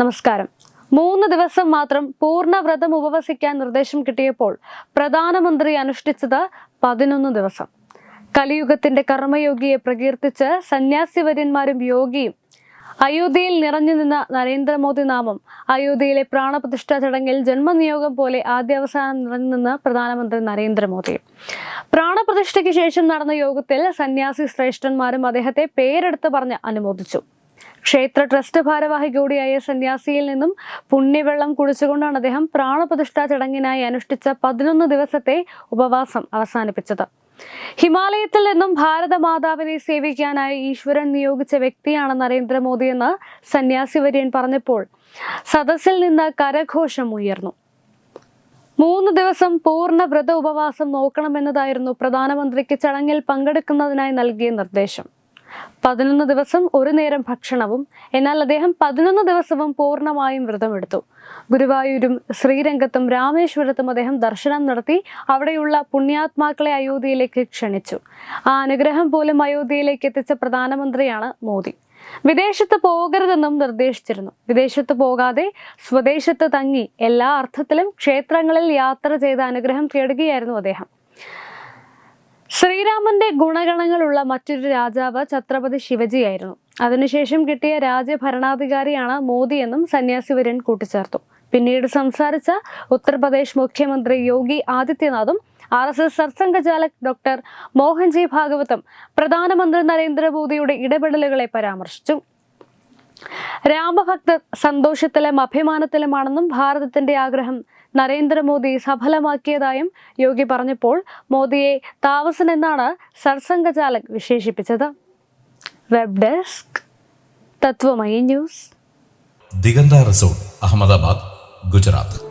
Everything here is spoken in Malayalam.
നമസ്കാരം. മൂന്ന് ദിവസം മാത്രം പൂർണ വ്രതം ഉപവസിക്കാൻ നിർദ്ദേശം കിട്ടിയപ്പോൾ പ്രധാനമന്ത്രി അനുഷ്ഠിച്ചത് പതിനൊന്ന് ദിവസം. കലിയുഗത്തിന്റെ കർമ്മയോഗിയെ പ്രകീർത്തിച്ച് സന്യാസിവര്യന്മാരും യോഗിയും അയോധ്യയിൽ നിറഞ്ഞു നിന്ന നരേന്ദ്രമോദി നാമം അയോധ്യയിലെ പ്രാണപ്രതിഷ്ഠാ ചടങ്ങിൽ ജന്മനിയോഗം പോലെ ആദ്യാവസാനം നിറഞ്ഞു നിന്ന് പ്രധാനമന്ത്രി നരേന്ദ്രമോദി. പ്രാണപ്രതിഷ്ഠയ്ക്ക് ശേഷം നടന്ന യോഗത്തിൽ സന്യാസി ശ്രേഷ്ഠന്മാരും അദ്ദേഹത്തെ പേരെടുത്ത് പറഞ്ഞ് അനുമോദിച്ചു. ക്ഷേത്ര ട്രസ്റ്റ് ഭാരവാഹി കൂടിയായ സന്യാസിയിൽ നിന്നും പുണ്യവെള്ളം കുടിച്ചുകൊണ്ടാണ് അദ്ദേഹം പ്രാണപ്രതിഷ്ഠാ ചടങ്ങിനായി അനുഷ്ഠിച്ച പതിനൊന്ന് ദിവസത്തെ ഉപവാസം അവസാനിപ്പിച്ചത്. ഹിമാലയത്തിൽ നിന്നും ഭാരതമാതാവിനെ സേവിക്കാനായി ഈശ്വരൻ നിയോഗിച്ച വ്യക്തിയാണ് നരേന്ദ്രമോദി എന്ന് സന്യാസി വര്യൻ പറഞ്ഞപ്പോൾ സദസ്സിൽ നിന്ന് കരഘോഷം ഉയർന്നു. മൂന്ന് ദിവസം പൂർണ വ്രത ഉപവാസം നോക്കണമെന്നതായിരുന്നു പ്രധാനമന്ത്രിക്ക് ചടങ്ങിൽ പങ്കെടുക്കുന്നതിനായി നൽകിയ നിർദ്ദേശം. പതിനൊന്ന് ദിവസം ഒരു നേരം ഭക്ഷണവും എന്നാൽ അദ്ദേഹം പതിനൊന്ന് ദിവസവും പൂർണമായും വ്രതമെടുത്തു. ഗുരുവായൂരും ശ്രീരംഗത്തും രാമേശ്വരത്തും അദ്ദേഹം ദർശനം നടത്തി അവിടെയുള്ള പുണ്യാത്മാക്കളെ അയോധ്യയിലേക്ക് ക്ഷണിച്ചു. ആ അനുഗ്രഹം പോലും അയോധ്യയിലേക്ക് എത്തിച്ച പ്രധാനമന്ത്രിയാണ് മോദി. വിദേശത്ത് പോകരുതെന്നും നിർദ്ദേശിച്ചിരുന്നു. വിദേശത്ത് പോകാതെ സ്വദേശത്ത് തങ്ങി എല്ലാ അർത്ഥത്തിലും ക്ഷേത്രങ്ങളിൽ യാത്ര ചെയ്ത അനുഗ്രഹം തേടുകയായിരുന്നു അദ്ദേഹം. ശ്രീരാമന്റെ ഗുണഗണങ്ങളുള്ള മറ്റൊരു രാജാവ് ഛത്രപതി ശിവജിയായിരുന്നു അതിനുശേഷം കിട്ടിയ രാജ്യഭരണാധികാരിയാണ് മോദി എന്നും സന്യാസിവര്യൻ കൂട്ടിച്ചേർത്തു. പിന്നീട് സംസാരിച്ച ഉത്തർപ്രദേശ് മുഖ്യമന്ത്രി Yogi ആദിത്യനാഥും R S S Sarsanghchalak doctor Mohan ji Bhagavatam പ്രധാനമന്ത്രി നരേന്ദ്രമോദിയുടെ ഇടപെടലുകളെ പരാമർശിച്ചു. രാമഭക്തർ സന്തോഷത്തിലും അഭിമാനത്തിലുമാണെന്നും ഭാരതത്തിന്റെ ആഗ്രഹം നരേന്ദ്രമോദി സഫലമാക്കിയതായും യോഗി പറഞ്ഞപ്പോൾ മോദിയെ താവസൻ എന്നാണ് സർസംഘചാലക് വിശേഷിപ്പിച്ചത്. Web desk Tatwamayi news. Diganta resort Ahmedabad Gujarat.